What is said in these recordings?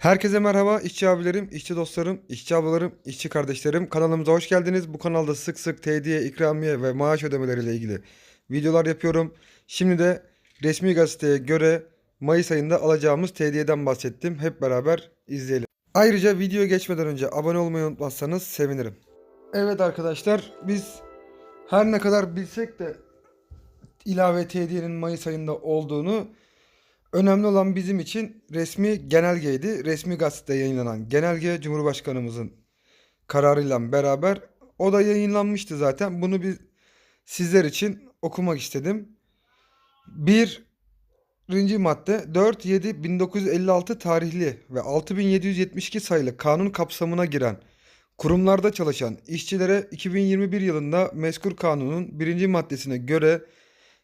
Herkese merhaba işçi abilerim, işçi dostlarım, işçi ablalarım, işçi kardeşlerim. Kanalımıza hoş geldiniz. Bu kanalda sık sık tediye, ikramiye ve maaş ödemeleriyle ilgili videolar yapıyorum. Şimdi de resmi gazeteye göre Mayıs ayında alacağımız tediyeden bahsettim. Hep beraber izleyelim. Ayrıca videoya geçmeden önce abone olmayı unutmazsanız sevinirim. Evet arkadaşlar biz her ne kadar bilsek de ilave tediyenin Mayıs ayında olduğunu Önemli olan bizim için resmi genelgeydi. Resmi gazetede yayınlanan genelge Cumhurbaşkanımızın kararıyla beraber o da yayınlanmıştı zaten. Bunu bir sizler için okumak istedim. Birinci madde 4-7-1956 tarihli ve 6772 sayılı kanun kapsamına giren kurumlarda çalışan işçilere 2021 yılında mezkur kanunun birinci maddesine göre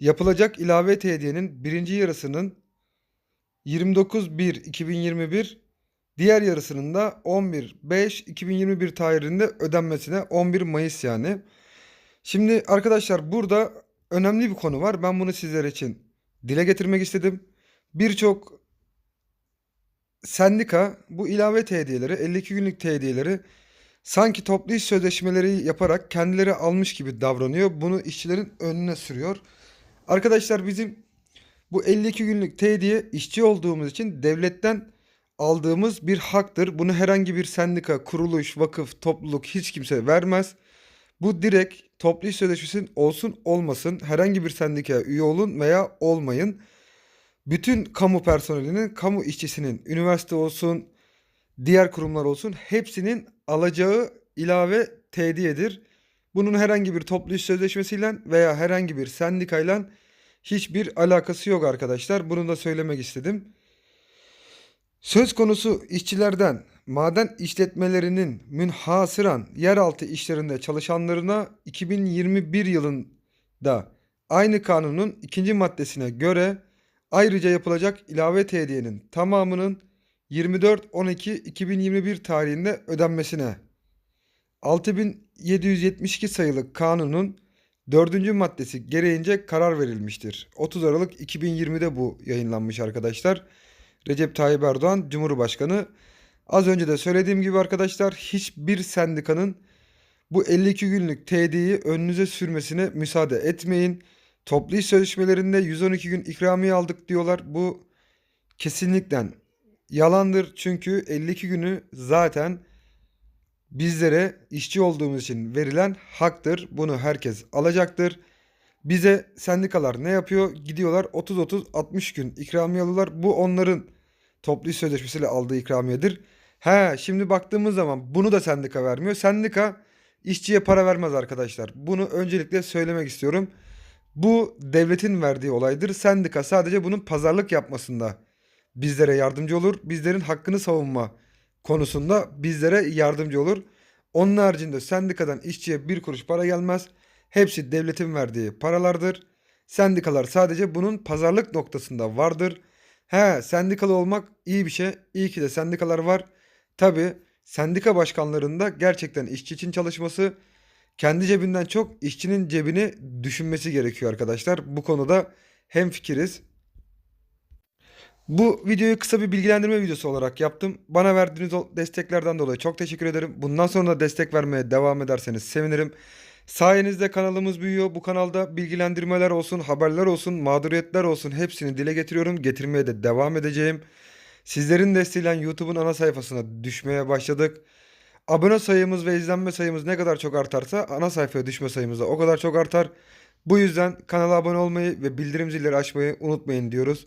yapılacak ilave tediyenin birinci yarısının 29.1.2021 diğer yarısının da 11.5.2021 tarihinde ödenmesine 11 Mayıs yani. Şimdi arkadaşlar burada önemli bir konu var. Ben bunu sizler için dile getirmek istedim. Birçok sendika bu ilave tediyeleri 52 günlük tediyeleri sanki toplu iş sözleşmeleri yaparak kendileri almış gibi davranıyor. Bunu işçilerin önüne sürüyor. Arkadaşlar bizim bu 52 günlük tediye işçi olduğumuz için devletten aldığımız bir haktır. Bunu herhangi bir sendika, kuruluş, vakıf, topluluk hiç kimse vermez. Bu direkt toplu iş sözleşmesi olsun olmasın herhangi bir sendikaya üye olun veya olmayın. Bütün kamu personelinin, kamu işçisinin, üniversite olsun, diğer kurumlar olsun hepsinin alacağı ilave tediyedir. Bunun herhangi bir toplu iş sözleşmesiyle veya herhangi bir sendikayla hiçbir alakası yok arkadaşlar. Bunu da söylemek istedim. Söz konusu işçilerden maden işletmelerinin münhasıran yeraltı işlerinde çalışanlarına 2021 yılında aynı kanunun ikinci maddesine göre ayrıca yapılacak ilave tediyenin tamamının 24.12.2021 tarihinde ödenmesine 6772 sayılı kanunun Dördüncü maddesi gereğince karar verilmiştir. 30 Aralık 2020'de bu yayınlanmış arkadaşlar. Recep Tayyip Erdoğan Cumhurbaşkanı. Az önce de söylediğim gibi arkadaşlar hiçbir sendikanın bu 52 günlük TD'yi önünüze sürmesine müsaade etmeyin. Toplu iş sözleşmelerinde 112 gün ikramiye aldık diyorlar. Bu kesinlikle yalandır. Çünkü 52 günü zaten bizlere işçi olduğumuz için verilen haktır. Bunu herkes alacaktır. Bize sendikalar ne yapıyor? Gidiyorlar 30-30-60 gün ikramiye alıyorlar. Bu onların toplu iş sözleşmesiyle aldığı ikramiyedir. He şimdi baktığımız zaman bunu da sendika vermiyor. Sendika işçiye para vermez arkadaşlar. Bunu öncelikle söylemek istiyorum. Bu devletin verdiği olaydır. Sendika sadece bunun pazarlık yapmasında bizlere yardımcı olur. Bizlerin hakkını savunma konusunda bizlere yardımcı olur. Onun haricinde sendikadan işçiye bir kuruş para gelmez. Hepsi devletin verdiği paralardır. Sendikalar sadece bunun pazarlık noktasında vardır. He sendikalı olmak iyi bir şey. İyi ki de sendikalar var. Tabi sendika başkanlarında gerçekten işçi için çalışması kendi cebinden çok işçinin cebini düşünmesi gerekiyor arkadaşlar. Bu konuda hem fikiriz. Bu videoyu kısa bir bilgilendirme videosu olarak yaptım. Bana verdiğiniz desteklerden dolayı çok teşekkür ederim. Bundan sonra da destek vermeye devam ederseniz sevinirim. Sayenizde kanalımız büyüyor. Bu kanalda bilgilendirmeler olsun, haberler olsun, mağduriyetler olsun hepsini dile getiriyorum. Getirmeye de devam edeceğim. Sizlerin desteğiyle YouTube'un ana sayfasına düşmeye başladık. Abone sayımız ve izlenme sayımız ne kadar çok artarsa ana sayfaya düşme sayımız da o kadar çok artar. Bu yüzden kanala abone olmayı ve bildirim zilleri açmayı unutmayın diyoruz.